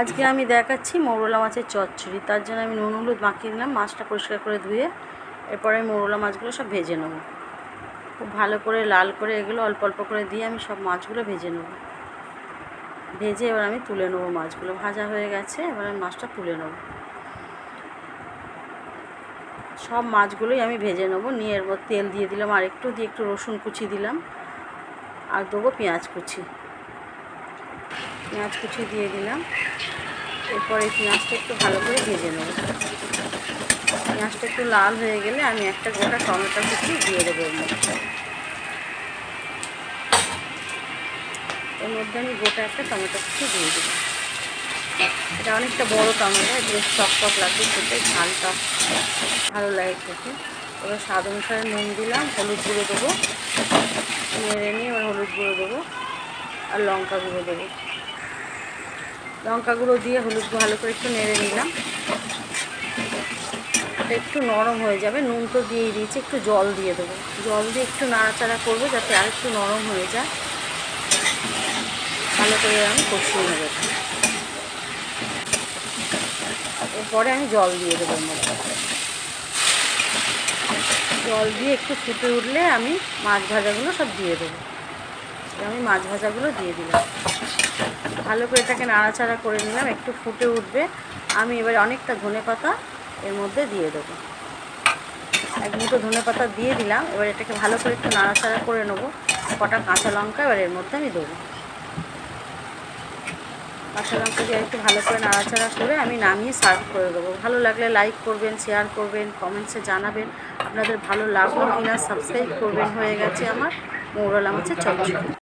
আজকে আমি দেখাচ্ছি মৌরলা মাছের চচ্চড়ি। তার জন্য আমি নুন, হলুদ মাখিয়ে নিলাম, মাছটা পরিষ্কার করে ধুয়ে এরপরে আমি মৌরলা মাছগুলো সব ভেজে নেব। খুব ভালো করে লাল করে এগুলো অল্প অল্প করে দিয়ে আমি সব মাছগুলো ভেজে নেব। ভেজে এবার আমি তুলে নেব মাছগুলো। ভাজা হয়ে গেছে, এবার আমি মাছটা তুলে নেব। সব মাছগুলোই আমি ভেজে নেব। নিয়ে এরপর তেল দিয়ে দিলাম আর একটু দিয়ে একটু রসুন কুচি দিলাম। আর দেবো পেঁয়াজ কুচি। পেঁয়াজ কুচি দিয়ে দিলাম। এরপর এই পেঁয়াজটা একটু ভালো করে ভেজে নেব। পেঁয়াজটা একটু লাল হয়ে গেলে আমি একটা গোটা টমেটো কুচি দিয়ে দেবো এর মধ্যে। এর মধ্যে আমি গোটা একটা টমেটো কুচি দিয়ে দেবো এটা অনেকটা বড় টমেটো বেশ টক টক লাগবে খেতে, ঝালটা ভালো লাগে খেতে। এবার স্বাদ অনুসারে নুন দিলাম, হলুদ গুঁড়ো দেবো। নেড়ে নিয়ে এবার হলুদ গুঁড়ো দেবো আর লঙ্কা গুঁড়ো দেবো। লঙ্কা গুঁড়ো দিয়ে হলুদ ভালো করে একটু নেড়ে নিলাম। একটু নরম হয়ে যাবে, নুন তো দিয়েই দিয়েছি, একটু জল দিয়ে দেবো। জল দিয়ে একটু নাড়াচাড়া করব যাতে আর একটু নরম হয়ে যায়। ভালো করে আমি কষিয়ে নেব। এরপরে আমি জল দিয়ে দেবো জল দিয়ে একটু ফুটে উঠলে আমি মাছ ভাজাগুলো সব দিয়ে দেবো। আমি মাছ ভাজাগুলো দিয়ে দিলাম। ভালো করে এটাকে নাড়াচাড়া করে নিলাম, একটু ফুটে উঠবে। আমি এবার অনেকটা ধনে পাতা এর মধ্যে দিয়ে দেবো। এক মুঠো ধনে পাতা দিয়ে দিলাম, এবার এটাকে ভালো করে একটু নাড়াচাড়া করে নেব। কটা কাঁচা লঙ্কা এবার এর মধ্যে আমি দেবো। কাঁচা লঙ্কা দিয়ে একটু ভালো করে নাড়াচাড়া করে আমি নামিয়ে সার্ভ করে দেবো। ভালো লাগলে লাইক করবেন, শেয়ার করবেন, কমেন্টসে জানাবেন। আপনাদের ভালো লাগল কিনা, সাবস্ক্রাইব করবেন হয়ে গেছে আমার। মৌরলা মাছের চচ্চড়ি।